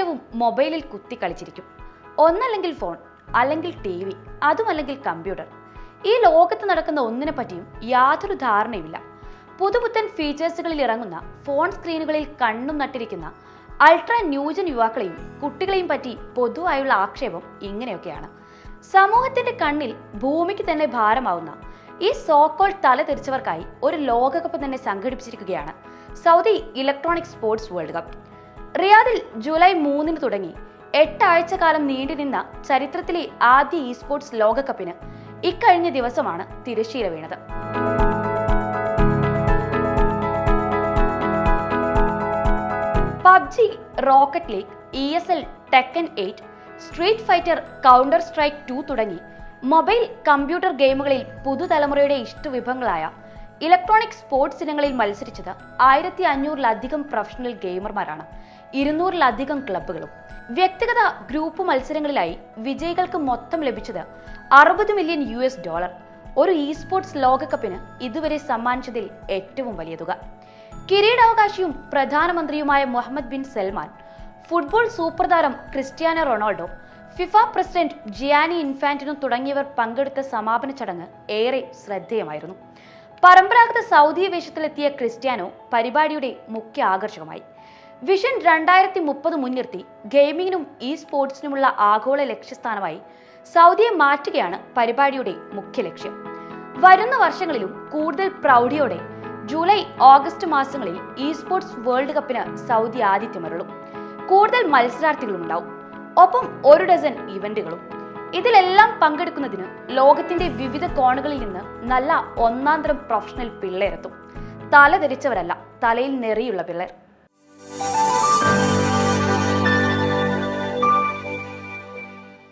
നേരവും മൊബൈലിൽ കുത്തി കളിച്ചിരിക്കും. ഒന്നല്ലെങ്കിൽ ഫോൺ അല്ലെങ്കിൽ ടി വി അതുമല്ലെങ്കിൽ കമ്പ്യൂട്ടർ. ഈ ലോകത്ത് നടക്കുന്ന ഒന്നിനെ പറ്റിയും യാതൊരു ധാരണയുമില്ല. പുതുപുത്തൻ ഫീച്ചേഴ്സുകളിൽ ഇറങ്ങുന്ന ഫോൺ സ്ക്രീനുകളിൽ കണ്ണും നട്ടിരിക്കുന്ന അൾട്രാ ന്യൂജൻ യുവാക്കളെയും കുട്ടികളെയും പറ്റി പൊതുവായുള്ള ആക്ഷേപം ഇങ്ങനെയൊക്കെയാണ്. സമൂഹത്തിന്റെ കണ്ണിൽ ഭൂമിക്ക് തന്നെ ഭാരമാവുന്ന ഈ സോക്കോൾ തല തിരിച്ചവർക്കായി ഒരു ലോകകപ്പ് തന്നെ സംഘടിപ്പിച്ചിരിക്കുകയാണ് Saudi electronic sports world cup. റിയാദിൽ ജൂലൈ മൂന്നിന് തുടങ്ങി. എട്ടാഴ്ച കാലം നീണ്ടുനിന്ന ചരിത്രത്തിലെ ആദ്യ ഇ സ്പോർട്സ് ലോകകപ്പിന് ഇക്കഴിഞ്ഞ ദിവസമാണ് തിരശ്ശീല വീണത്. PUBG rocket league E S L Tekken eight street fighter counter strike two തുടങ്ങി. മൊബൈൽ കമ്പ്യൂട്ടർ ഗെയിമുകളിൽ പുതുതലമുറയുടെ ഇഷ്ടവിഭവങ്ങളായ ഇലക്ട്രോണിക് സ്പോർട്സ് ഇനങ്ങളിൽ മത്സരിച്ചത് ആയിരത്തി അഞ്ഞൂറിലധികം പ്രൊഫഷണൽ ഗെയിമർമാരാണ്. ഇരുന്നൂറിലധികം ക്ലബ്ബുകളും. വ്യക്തിഗത ഗ്രൂപ്പ് മത്സരങ്ങളിലായി വിജയികൾക്ക് മൊത്തം ലഭിച്ചത് അറുപത് മില്യൺ യു എസ് ഡോളർ. ഒരു ഇ സ്പോർട്സ് ലോകകപ്പിന് ഇതുവരെ സമ്മാനിച്ചതിൽ ഏറ്റവും വലിയ തുക. കിരീടാവകാശിയും പ്രധാനമന്ത്രിയുമായ Mohammed bin Salman football super താരം Cristiano Ronaldo FIFA president Gianni Infantino തുടങ്ങിയവർ പങ്കെടുത്ത സമാപന ചടങ്ങ് ഏറെ ശ്രദ്ധേയമായിരുന്നു. പരമ്പരാഗത സൗദി വേഷത്തിലെത്തിയ ക്രിസ്ത്യാനോ പരിപാടിയുടെ മുഖ്യ ആകർഷകമായി. വിഷൻ രണ്ടായിരത്തി മുപ്പത് മുൻനിർത്തി ഗെയിമിങ്ങിനും ഇ സ്പോർട്സിനുമുള്ള ആഗോള ലക്ഷ്യസ്ഥാനമായി സൗദിയെ മാറ്റുകയാണ് പരിപാടിയുടെ മുഖ്യ ലക്ഷ്യം. വരുന്ന വർഷങ്ങളിലും കൂടുതൽ പ്രൗഢിയോടെ ജൂലൈ ഓഗസ്റ്റ് മാസങ്ങളിൽ ഇ സ്പോർട്സ് വേൾഡ് കപ്പിന് സൗദി ആതിഥ്യമരുളും. കൂടുതൽ മത്സരാർത്ഥികളും ഉണ്ടാവും ഒപ്പം ഒരു ഡസൻ ഇവന്റുകളും. ഇതിലെല്ലാം പങ്കെടുക്കുന്നതിന് ലോകത്തിന്റെ വിവിധ കോണുകളിൽ നിന്ന് നല്ല ഒന്നാന്തരം പ്രൊഫഷണൽ പിള്ളേരെത്തും. തല ധരിച്ചവരല്ല തലയിൽ നെറിയുള്ള പിള്ളേർ.